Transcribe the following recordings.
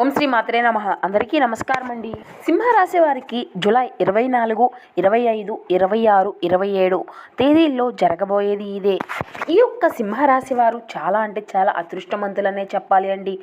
ఓం శ్రీ మాత్రే నమ. అందరికీ నమస్కారం అండి. సింహరాశి వారికి జూలై ఇరవై నాలుగు ఇరవై ఐదు ఇరవై ఆరు ఇరవై ఏడు తేదీల్లో జరగబోయేది ఇదే. ఈ యొక్క సింహరాశి వారు చాలా అంటే చాలా అదృష్టవంతులనే చెప్పాలి అండి.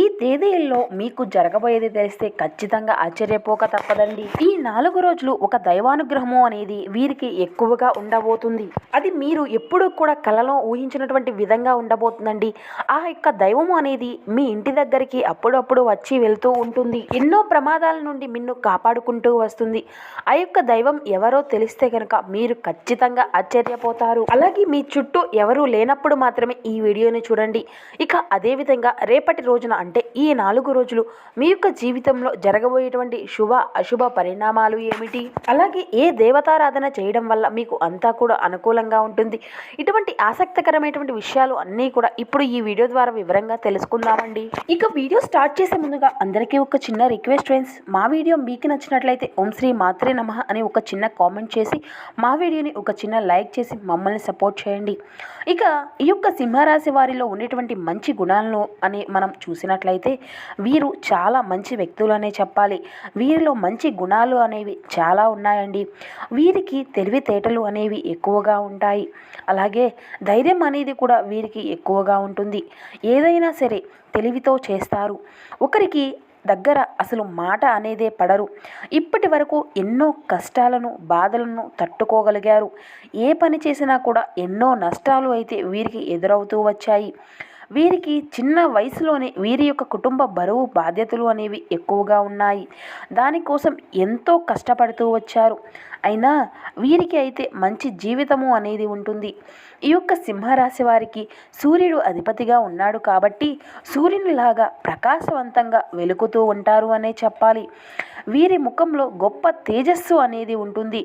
ఈ తేదీల్లో మీకు జరగబోయేది తెలిస్తే ఖచ్చితంగా ఆశ్చర్యపోక తప్పదండి. ఈ నాలుగు రోజులు ఒక దైవానుగ్రహము అనేది వీరికి ఎక్కువగా ఉండబోతుంది. అది మీరు ఎప్పుడూ కూడా కలలో ఊహించినటువంటి విధంగా ఉండబోతుందండి. ఆ యొక్క దైవము అనేది మీ ఇంటి దగ్గరికి అప్పుడప్పుడు వచ్చి వెళ్తూ ఉంటుంది. ఎన్నో ప్రమాదాల నుండి మిన్ను కాపాడుకుంటూ వస్తుంది. ఆ యొక్క దైవం ఎవరో తెలిస్తే కనుక మీరు ఖచ్చితంగా ఆశ్చర్యపోతారు. అలాగే మీ చుట్టూ ఎవరూ లేనప్పుడు మాత్రమే ఈ వీడియోని చూడండి. ఇక అదేవిధంగా రేపటి రోజున అంటే ఈ నాలుగు రోజులు మీ యొక్క జీవితంలో జరగబోయేటువంటి శుభ అశుభ పరిణామాలు ఏమిటి? అలాగే ఏ దేవతారాధన చేయడం వల్ల మీకు అంతా కూడా అనుకూలంగా ఉంటుంది? ఇటువంటి ఆసక్తికరమైనటువంటి విషయాలు అన్నీ కూడా ఇప్పుడు ఈ వీడియో ద్వారా వివరంగా తెలుసుకుందామండి. ఇక వీడియో స్టార్ట్ చేసే ముందుగా అందరికీ ఒక చిన్న రిక్వెస్ట్ ఫ్రెండ్స్. మా వీడియో మీకు నచ్చినట్లయితే ఓం శ్రీ మాత్రే నమః అని ఒక చిన్న కామెంట్ చేసి మా వీడియోని ఒక చిన్న లైక్ చేసి మమ్మల్ని సపోర్ట్ చేయండి. ఇక ఈ యొక్క సింహరాశి వారిలో ఉండేటువంటి మంచి గుణాలను అని మనం చూసినట్లయితే వీరు చాలా మంచి వ్యక్తులు అనే చెప్పాలి. వీరిలో మంచి గుణాలు అనేవి చాలా ఉన్నాయండి. వీరికి తెలివితేటలు అనేవి ఎక్కువగా ఉంటాయి. అలాగే ధైర్యం అనేది కూడా వీరికి ఎక్కువగా ఉంటుంది. ఏదైనా సరే తెలివితో చేస్తారు. ఒకరికి దగ్గర అసలు మాట అనేదే పడరు. ఇప్పటి వరకు ఎన్నో కష్టాలను బాధలను తట్టుకోగలిగారు. ఏ పని చేసినా కూడా ఎన్నో నష్టాలు అయితే వీరికి ఎదురవుతూ వచ్చాయి. వీరికి చిన్న వయసులోనే వీరి యొక్క కుటుంబ బరువు బాధ్యతలు అనేవి ఎక్కువగా ఉన్నాయి. దానికోసం ఎంతో కష్టపడుతూ వచ్చారు. అయినా వీరికి అయితే మంచి జీవితము అనేది ఉంటుంది. ఈ యొక్క సింహరాశి వారికి సూర్యుడు అధిపతిగా ఉన్నాడు కాబట్టి సూర్యునిలాగా ప్రకాశవంతంగా వెలుగుతూ ఉంటారు అనే చెప్పాలి. వీరి ముఖంలో గొప్ప తేజస్సు అనేది ఉంటుంది.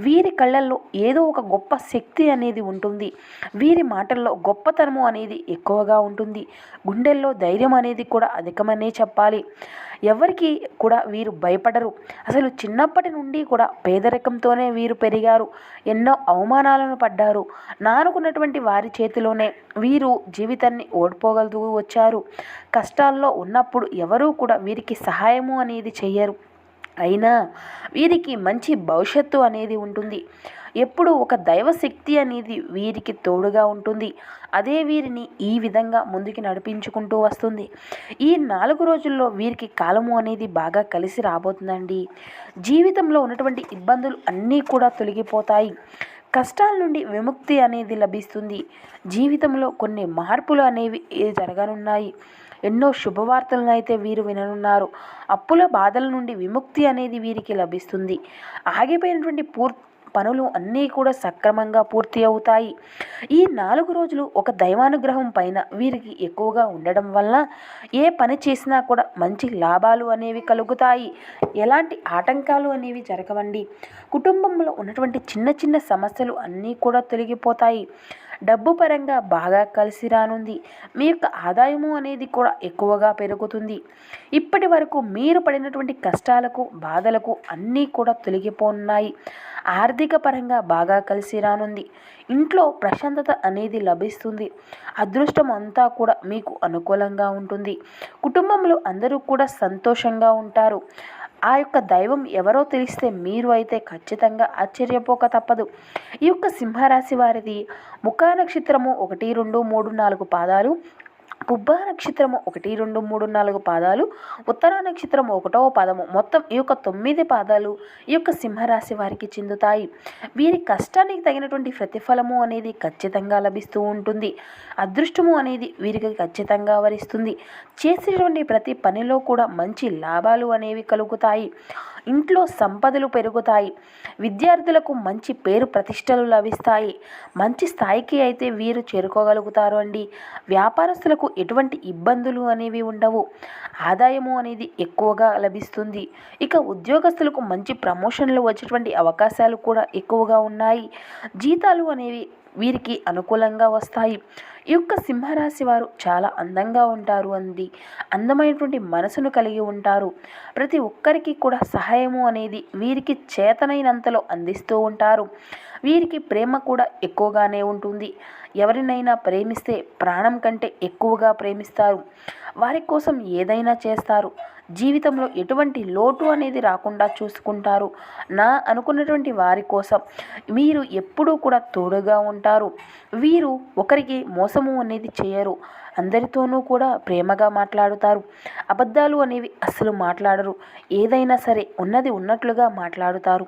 వీరి కళ్ళల్లో ఏదో ఒక గొప్ప శక్తి అనేది ఉంటుంది. వీరి మాటల్లో గొప్పతనము అనేది ఎక్కువగా ఉంటుంది. గుండెల్లో ధైర్యం అనేది కూడా అధికమనే చెప్పాలి. ఎవరికి కూడా వీరు భయపడరు. అసలు చిన్నప్పటి నుండి కూడా పేదరికంతోనే వీరు పెరిగారు. ఎన్నో అవమానాలను పడ్డారు. నానుకున్నటువంటి వారి చేతిలోనే వీరు జీవితాన్ని ఓడిపోగలుగుతూ వచ్చారు. కష్టాల్లో ఉన్నప్పుడు ఎవరూ కూడా వీరికి సహాయము అనేది చెయ్యరు. అయినా వీరికి మంచి భవిష్యత్తు అనేది ఉంటుంది. ఎప్పుడు ఒక దైవశక్తి అనేది వీరికి తోడుగా ఉంటుంది. అదే వీరిని ఈ విధంగా ముందుకు నడిపించుకుంటూ వస్తుంది. ఈ నాలుగు రోజుల్లో వీరికి కాలము అనేది బాగా కలిసి రాబోతుందండి. జీవితంలో ఉన్నటువంటి ఇబ్బందులు అన్నీ కూడా తొలగిపోతాయి. కష్టాల నుండి విముక్తి అనేది లభిస్తుంది. జీవితంలో కొన్ని మార్పులు అనేవి జరగనున్నాయి. ఎన్నో శుభవార్తలను అయితే వీరు విననున్నారు. అప్పుల బాధల నుండి విముక్తి అనేది వీరికి లభిస్తుంది. ఆగిపోయినటువంటి పూర్ పనులు అన్నీ కూడా సక్రమంగా పూర్తి అవుతాయి. ఈ నాలుగు రోజులు ఒక దైవానుగ్రహం పైన వీరికి ఎక్కువగా ఉండడం వల్ల ఏ పని చేసినా కూడా మంచి లాభాలు అనేవి కలుగుతాయి. ఎలాంటి ఆటంకాలు అనేవి జరగవండి. కుటుంబంలో ఉన్నటువంటి చిన్న చిన్న సమస్యలు అన్నీ కూడా తొలగిపోతాయి. డబ్బు పరంగా బాగా కలిసి రానుంది. మీ యొక్క ఆదాయము అనేది కూడా ఎక్కువగా పెరుగుతుంది. ఇప్పటి వరకు మీరు పడినటువంటి కష్టాలకు బాధలకు అన్నీ కూడా తొలగిపోన్నాయి ఆర్థిక పరంగా బాగా కలిసి రానుంది. ఇంట్లో ప్రశాంతత అనేది లభిస్తుంది. అదృష్టం అంతా కూడా మీకు అనుకూలంగా ఉంటుంది. కుటుంబంలో అందరూ కూడా సంతోషంగా ఉంటారు. ఆ యొక్క దైవం ఎవరో తెలిస్తే మీరు అయితే ఖచ్చితంగా ఆశ్చర్యపోక తప్పదు. ఈ యొక్క సింహరాశి వారిది ముఖా నక్షత్రము ఒకటి రెండు మూడు నాలుగు పాదాలు. పుబ్బ నక్షత్రము ఒకటి రెండు మూడు నాలుగు పాదాలు ఉత్తర నక్షత్రం ఒకటో పాదము. మొత్తం ఈ యొక్క తొమ్మిది పాదాలు ఈ యొక్క సింహరాశి వారికి చెందుతాయి. వీరి కష్టానికి తగినటువంటి ప్రతిఫలము అనేది ఖచ్చితంగా లభిస్తూ ఉంటుంది. అదృష్టము అనేది వీరికి ఖచ్చితంగా వరిస్తుంది. చేసేటువంటి ప్రతి పనిలో కూడా మంచి లాభాలు అనేవి కలుగుతాయి. ఇంట్లో సంపదలు పెరుగుతాయి. విద్యార్థులకు మంచి పేరు ప్రతిష్టలు లభిస్తాయి. మంచి స్థాయికి అయితే వీరు చేరుకోగలుగుతారు అండి. వ్యాపారస్తులకు ఎటువంటి ఇబ్బందులు అనేవి ఉండవు. ఆదాయము అనేది ఎక్కువగా లభిస్తుంది. ఇక ఉద్యోగస్తులకు మంచి ప్రమోషన్లు వచ్చేటువంటి అవకాశాలు కూడా ఎక్కువగా ఉన్నాయి. జీతాలు అనేవి వీరికి అనుకూలంగా వస్తాయి. ఈ యొక్క సింహరాశి వారు చాలా అందంగా ఉంటారు అంది. అందమైనటువంటి మనసును కలిగి ఉంటారు. ప్రతి ఒక్కరికి కూడా సహాయము అనేది వీరికి చేతనైనంతలో అందిస్తూ ఉంటారు. వీరికి ప్రేమ కూడా ఎక్కువగానే ఉంటుంది. ఎవరినైనా ప్రేమిస్తే ప్రాణం కంటే ఎక్కువగా ప్రేమిస్తారు. వారి కోసం ఏదైనా చేస్తారు. జీవితంలో ఎటువంటి లోటు అనేది రాకుండా చూసుకుంటారు. నా అనుకున్నటువంటి వారి కోసం మీరు ఎప్పుడూ కూడా తోడుగా ఉంటారు. వీరు ఒకరికి మోసము అనేది చేయరు. అందరితోనూ కూడా ప్రేమగా మాట్లాడుతారు. అబద్ధాలు అనేవి అస్సలు మాట్లాడరు. ఏదైనా సరే ఉన్నది ఉన్నట్లుగా మాట్లాడుతారు.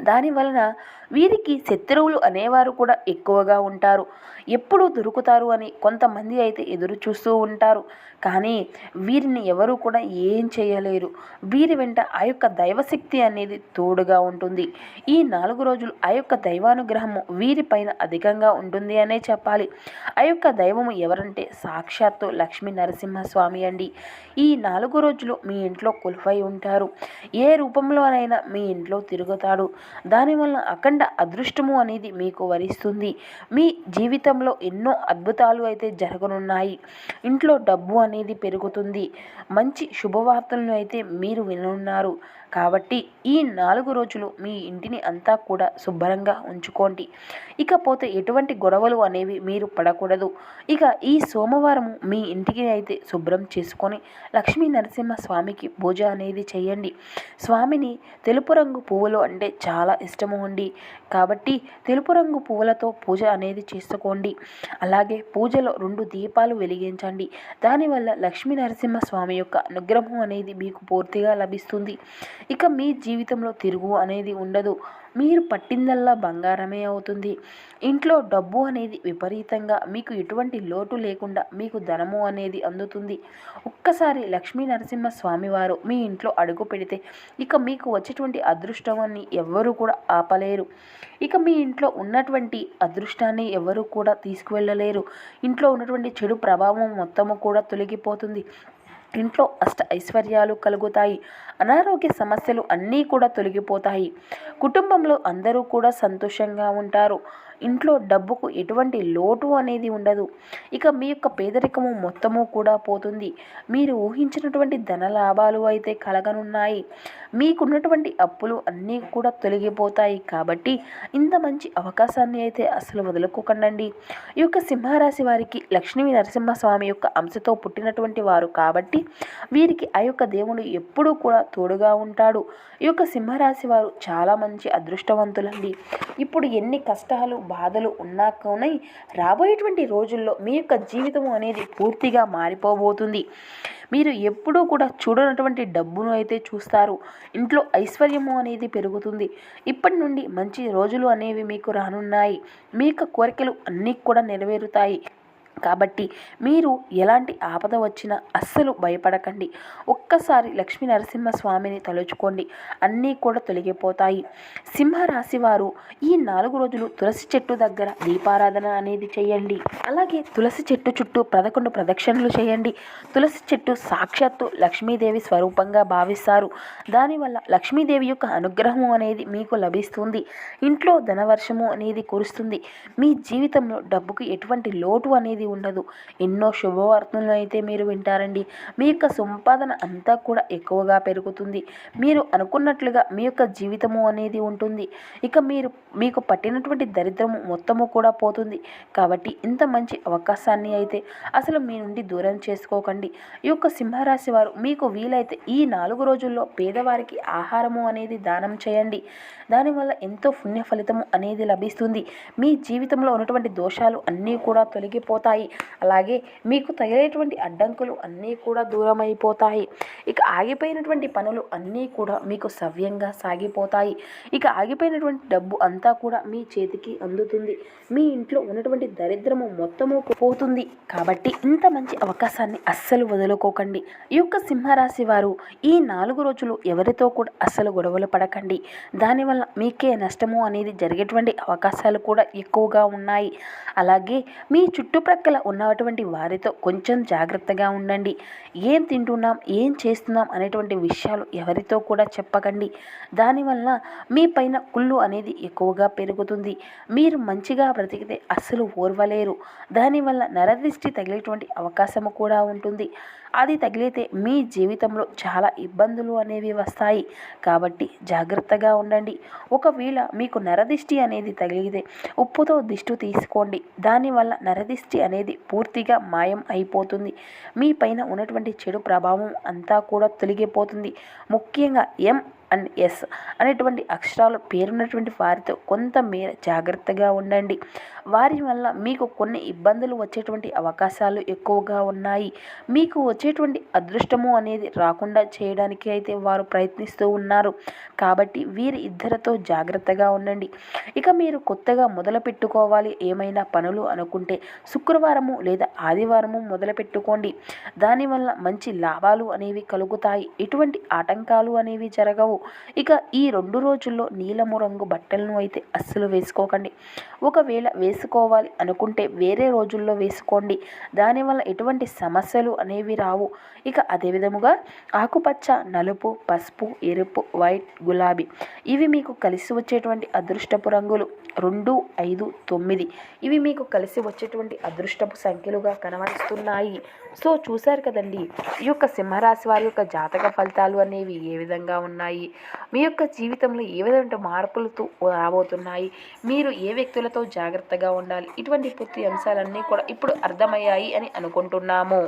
దాని వలన వీరికి శత్రువులు అనేవారు కూడా ఎక్కువగా ఉంటారు. ఎప్పుడు దొరుకుతారు అని కొంతమంది అయితే ఎదురు చూస్తూ ఉంటారు. కానీ వీరిని ఎవరు కూడా ఏం చేయలేరు. వీరి వెంట ఆ యొక్క దైవశక్తి అనేది తోడుగా ఉంటుంది. ఈ నాలుగు రోజులు ఆ యొక్క దైవానుగ్రహము వీరిపైన అధికంగా ఉంటుంది అనే చెప్పాలి. ఆ యొక్క దైవము ఎవరంటే సాక్షాత్తు లక్ష్మీ నరసింహస్వామి అండి. ఈ నాలుగు రోజులు మీ ఇంట్లో కొలువై ఉంటారు. ఏ రూపంలోనైనా మీ ఇంట్లో తిరుగుతాడు. దానివల్ల అఖండ అదృష్టము అనేది మీకు వరిస్తుంది. మీ జీవితంలో ఎన్నో అద్భుతాలు అయితే జరగనున్నాయి. ఇంట్లో డబ్బు అనేది పెరుగుతుంది. మంచి శుభవార్తలను అయితే మీరు వినున్నారు. కాబట్టి ఈ నాలుగు రోజులు మీ ఇంటిని అంతా కూడా శుభ్రంగా ఉంచుకోండి. ఇకపోతే ఎటువంటి గొడవలు అనేవి మీరు పడకూడదు. ఇక ఈ సోమవారం మీ ఇంటికి అయితే శుభ్రం చేసుకొని లక్ష్మీ నరసింహ స్వామికి పూజ అనేది చేయండి. స్వామిని తెలుపు రంగు పువ్వులు అంటే చాలా ఇష్టము ఉండి కాబట్టి తెలుపు రంగు పువ్వులతో పూజ అనేది చేసుకోండి. అలాగే పూజలో రెండు దీపాలు వెలిగించండి. దానివల్ల లక్ష్మీ నరసింహ స్వామి యొక్క అనుగ్రహం అనేది మీకు పూర్తిగా లభిస్తుంది. ఇక మీ జీవితంలో తిరుగు అనేది ఉండదు. మీరు పట్టిందల్లా బంగారమే అవుతుంది. ఇంట్లో డబ్బు అనేది విపరీతంగా మీకు ఎటువంటి లోటు లేకుండా మీకు ధనము అనేది అందుతుంది. ఒక్కసారి లక్ష్మీ నరసింహ స్వామివారు మీ ఇంట్లో అడుగు పెడితే ఇక మీకు వచ్చేటువంటి అదృష్టాన్ని ఎవ్వరూ కూడా ఆపలేరు. ఇక మీ ఇంట్లో ఉన్నటువంటి అదృష్టాన్ని ఎవరు కూడా తీసుకువెళ్ళలేరు. ఇంట్లో ఉన్నటువంటి చెడు ప్రభావం మొత్తము కూడా తొలగిపోతుంది. ఇంట్లో అష్ట ఐశ్వర్యాలు కలుగుతాయి. అనారోగ్య సమస్యలు అన్నీ కూడా తొలగిపోతాయి. కుటుంబంలో అందరూ కూడా సంతోషంగా ఉంటారు. ఇంట్లో డబ్బుకు ఎటువంటి లోటు అనేది ఉండదు. ఇక మీ యొక్క పేదరికము మొత్తము కూడా పోతుంది. మీరు ఊహించినటువంటి ధన లాభాలు అయితే కలగనున్నాయి. మీకున్నటువంటి అప్పులు అన్నీ కూడా తొలగిపోతాయి. కాబట్టి ఇంత మంచి అవకాశాన్ని అయితే అసలు వదులుకోకండి ఈ యొక్క సింహరాశి వారికి లక్ష్మీ నరసింహస్వామి యొక్క అంశతో పుట్టినటువంటి వారు కాబట్టి వీరికి ఆ యొక్క దేవుడు ఎప్పుడూ కూడా తోడుగా ఉంటాడు. ఈ యొక్క సింహరాశి వారు చాలా మంచి అదృష్టవంతులండి. ఇప్పుడు ఎన్ని కష్టాలు బాధలు ఉన్నా కానీ రాబోయేటువంటి రోజుల్లో మీ యొక్క జీవితం అనేది పూర్తిగా మారిపోబోతుంది. మీరు ఎప్పుడూ కూడా చూడనటువంటి డబ్బును అయితే చూస్తారు. ఇంట్లో ఐశ్వర్యము అనేది పెరుగుతుంది. ఇప్పటి నుండి మంచి రోజులు అనేవి మీకు రానున్నాయి. మీ యొక్క కోరికలు అన్నీ కూడా నెరవేరుతాయి. కాబట్టి మీరు ఎలాంటి ఆపద వచ్చినా అస్సలు భయపడకండి. ఒక్కసారి లక్ష్మీ నరసింహస్వామిని తలుచుకోండి. అన్నీ కూడా తొలగిపోతాయి. సింహరాశి వారు ఈ నాలుగు రోజులు తులసి చెట్టు దగ్గర దీపారాధన అనేది చేయండి. అలాగే తులసి చెట్టు చుట్టూ పదకొండు ప్రదక్షిణలు చేయండి. తులసి చెట్టు సాక్షాత్తు లక్ష్మీదేవి స్వరూపంగా భావిస్తారు. దానివల్ల లక్ష్మీదేవి యొక్క అనుగ్రహం అనేది మీకు లభిస్తుంది. ఇంట్లో ధనవర్షము అనేది కురుస్తుంది. మీ జీవితంలో డబ్బుకు ఎటువంటి లోటు అనేది ఉండదు. ఎన్నో శుభవార్తలను అయితే మీరు వింటారండి. మీ యొక్క సంపాదన అంతా కూడా ఎక్కువగా పెరుగుతుంది. మీరు అనుకున్నట్లుగా మీ యొక్క జీవితము అనేది ఉంటుంది. ఇక మీరు మీకు పట్టినటువంటి దరిద్రము మొత్తము కూడా పోతుంది. కాబట్టి ఇంత మంచి అవకాశాన్ని అయితే అసలు మీ నుండి దూరం చేసుకోకండి. ఈ యొక్క సింహరాశి వారు మీకు వీలైతే ఈ నాలుగు రోజుల్లో పేదవారికి ఆహారము అనేది దానం చేయండి. దానివల్ల ఎంతో పుణ్య ఫలితము అనేది లభిస్తుంది. మీ జీవితంలో ఉన్నటువంటి దోషాలు అన్నీ కూడా తొలగిపోతాయి. అలాగే మీకు తగిలేటువంటి అడ్డంకులు అన్నీ కూడా దూరం అయిపోతాయి ఇక ఆగిపోయినటువంటి పనులు అన్నీ కూడా మీకు సవ్యంగా సాగిపోతాయి. ఇక ఆగిపోయినటువంటి డబ్బు అంతా కూడా మీ చేతికి అందుతుంది. మీ ఇంట్లో ఉన్నటువంటి దరిద్రము మొత్తము పోతుంది. కాబట్టి ఇంత మంచి అవకాశాన్ని అస్సలు వదులుకోకండి. ఈ యొక్క సింహరాశి వారు ఈ నాలుగు రోజులు ఎవరితో కూడా అస్సలు గొడవలు పడకండి. దానివల్ల మీకే నష్టము అనేది జరిగేటువంటి అవకాశాలు కూడా ఎక్కువగా ఉన్నాయి. అలాగే మీ చుట్టుప్రక్కల ఉన్నటువంటి వారితో కొంచెం జాగ్రత్తగా ఉండండి. ఏం తింటున్నాం? ఏం చేస్తున్నాం? అనేటువంటి విషయాలు ఎవరితో కూడా చెప్పకండి. దానివల్ల మీ పైన కుళ్ళు అనేది ఎక్కువగా పెరుగుతుంది. మీరు మంచిగా బ్రతికితే అస్సలు ఓర్వలేరు. దానివల్ల నరదృష్టి తగిలేటువంటి అవకాశము కూడా ఉంటుంది. అది తగిలితే మీ జీవితంలో చాలా ఇబ్బందులు అనేవి వస్తాయి. కాబట్టి జాగ్రత్తగా ఉండండి. ఒకవేళ మీకు నరదిష్టి అనేది తగిలితే ఉప్పుతో దిష్టి తీసుకోండి. దానివల్ల నరదిష్టి అనేది పూర్తిగా మాయం అయిపోతుంది. మీ పైన ఉన్నటువంటి చెడు ప్రభావం అంతా కూడా తొలగిపోతుంది. ముఖ్యంగా ఎం అండ్ ఎస్ అనేటువంటి అక్షరాలు పేరున్నటువంటి వారితో కొంతమేర జాగ్రత్తగా ఉండండి. వారి వల్ల మీకు కొన్ని ఇబ్బందులు వచ్చేటువంటి అవకాశాలు ఎక్కువగా ఉన్నాయి. మీకు వచ్చేటువంటి అదృష్టము అనేది రాకుండా చేయడానికి అయితే వారు ప్రయత్నిస్తూ ఉన్నారు. కాబట్టి వీరి ఇద్దరితో జాగ్రత్తగా ఉండండి. ఇక మీరు కొత్తగా మొదలు పెట్టుకోవాలి. ఏమైనా పనులు అనుకుంటే శుక్రవారము లేదా ఆదివారము మొదలు పెట్టుకోండి. దానివల్ల మంచి లాభాలు అనేవి కలుగుతాయి. ఎటువంటి ఆటంకాలు అనేవి జరగవు. ఇక ఈ రెండు రోజుల్లో నీలము రంగు బట్టలను అయితే అస్సలు వేసుకోకండి. ఒకవేళ వేసుకోవాలి అనుకుంటే వేరే రోజుల్లో వేసుకోండి. దానివల్ల ఎటువంటి సమస్యలు అనేవి రావు. ఇక అదే విధముగా ఆకుపచ్చ నలుపు పసుపు ఎరుపు వైట్ గులాబీ ఇవి మీకు కలిసి వచ్చేటువంటి అదృష్టపు రంగులు. రెండు ఐదు తొమ్మిది ఇవి మీకు కలిసి వచ్చేటువంటి అదృష్టపు సంఖ్యలుగా కనబరుస్తున్నాయి. సో చూశారు కదండి ఈ యొక్క సింహరాశి వారి యొక్క జాతక ఫలితాలు అనేవి ఏ విధంగా ఉన్నాయి? ఉన్నాయి మీ యొక్క జీవితంలో ఏ విధమైన మార్పులతో రాబోతున్నాయి? మీరు ఏ వ్యక్తులతో జాగ్రత్తగా ఉండాలి? ఇటువంటి పూర్తి అంశాలన్నీ కూడా ఇప్పుడు అర్థమయ్యాయి అని అనుకుంటున్నాము.